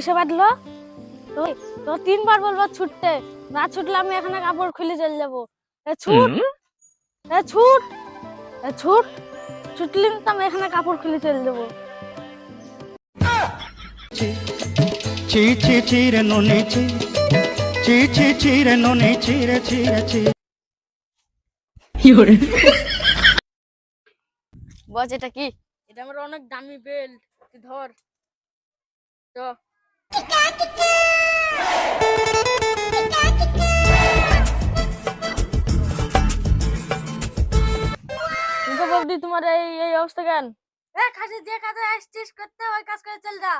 কিসে বাঁধলো? তো তিনবার বলব ছুটতে। না ছুটলে আমি এখানে কাপড় খুলে চলে যাব। ছুট ছুট ছুট ছুটলি তো আমি এখানে কাপড় খুলে চলে যাব। চি চি চিরে ননি চি চি চি চিরে ননি চিরে চিরে চিরে বস এটা কি? এটা আমার অনেক দামি বেল্ট। ধর। তো তোমার এই এই অবস্থা কেন? এ কাজে যে কাজে আসছিস করতে ওই কাজ করে চল যা।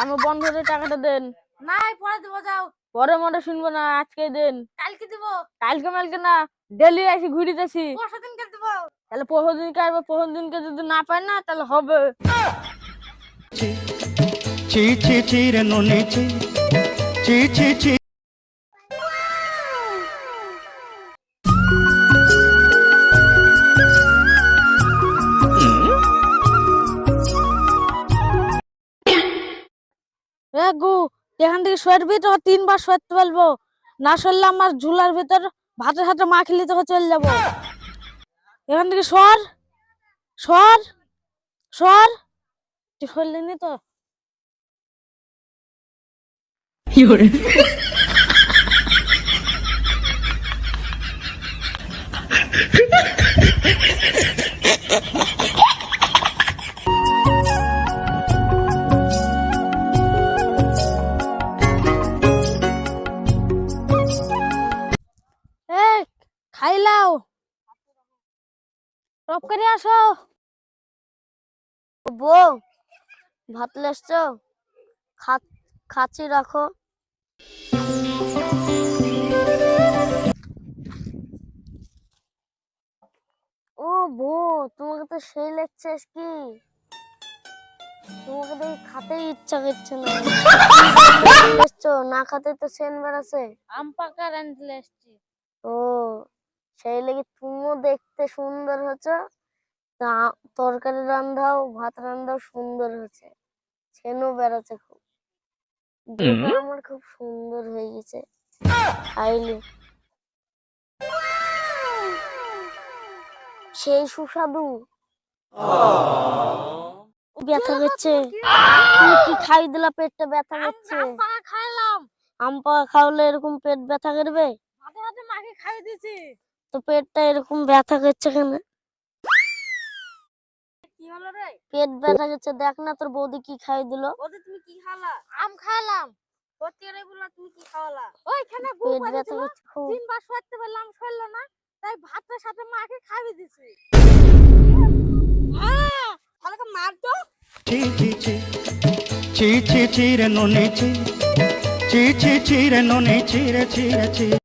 আমি বন্ধ করে টাকাটা দেন। নাই পরে দেবো যাও। পরে মনে শুনব না আজকে দেন। কালকে দিব। কালকে মালকে না ডেলি আসি ঘুরিতেছি। পরশু দিনকে দিব। তাহলে পরশু দিনকে আসব পরশু দিনকে যদি না পাই না তাহলে হবে। ছি ছি ছি রে নুনি ছি। ছি ছি ছি। গু, এখান থেকে সরবি তো তিনবার সরতে পারব না সরলে আমার ঝুলার ভিতর ভাতের মা মাখিলি তো চলে যাব। এখান থেকে সর সর সর। তুই সরলি তো? তো এ খাইলাও। টপ করে আসো। ভাত লেসছ? খাচ্ছি রাখো। ও বউ তোমাকে তো সেই লাগছে কি? তোমাকে তো খাতেই ইচ্ছা করছে না। এসছো না খাতে তো সেন বেড়াছে আম পাকা রাঁধলে এসছি ও সেই লেগে তুমিও দেখতে সুন্দর হচ্ছে তা তরকারি রান্ধাও ভাত রান্ধাও সুন্দর হচ্ছে সেনও বেড়াচ্ছে খুব। আমার খুব সুন্দর হয়ে গেছে। খাইলে সেই সুস্বাদু। ব্যথা করছে। তুমি কি খাই দিলা পেটটা ব্যথা করছে? খাইলাম। আম পাকা খাওয়ালে এরকম পেট ব্যথা করবে? হাতে হাতে মাকে খাই তো পেটটা এরকম ব্যথা করছে কেন? পেট ব্যথা গেছে দেখ না তোর বৌদি কি খাই দিল। বৌদি তুমি কি খালা? আম খালাম বতিরে বললা তুমি কি খাওয়ালা? পেট ব্যথা না তাই ভাতের সাথে মাকে খাইয়ে দিছি। হ্যাঁ তাহলে মার তো। চি চি চি চি চি চি রে ননে চি চি চি চি রে চি রে চি রে চি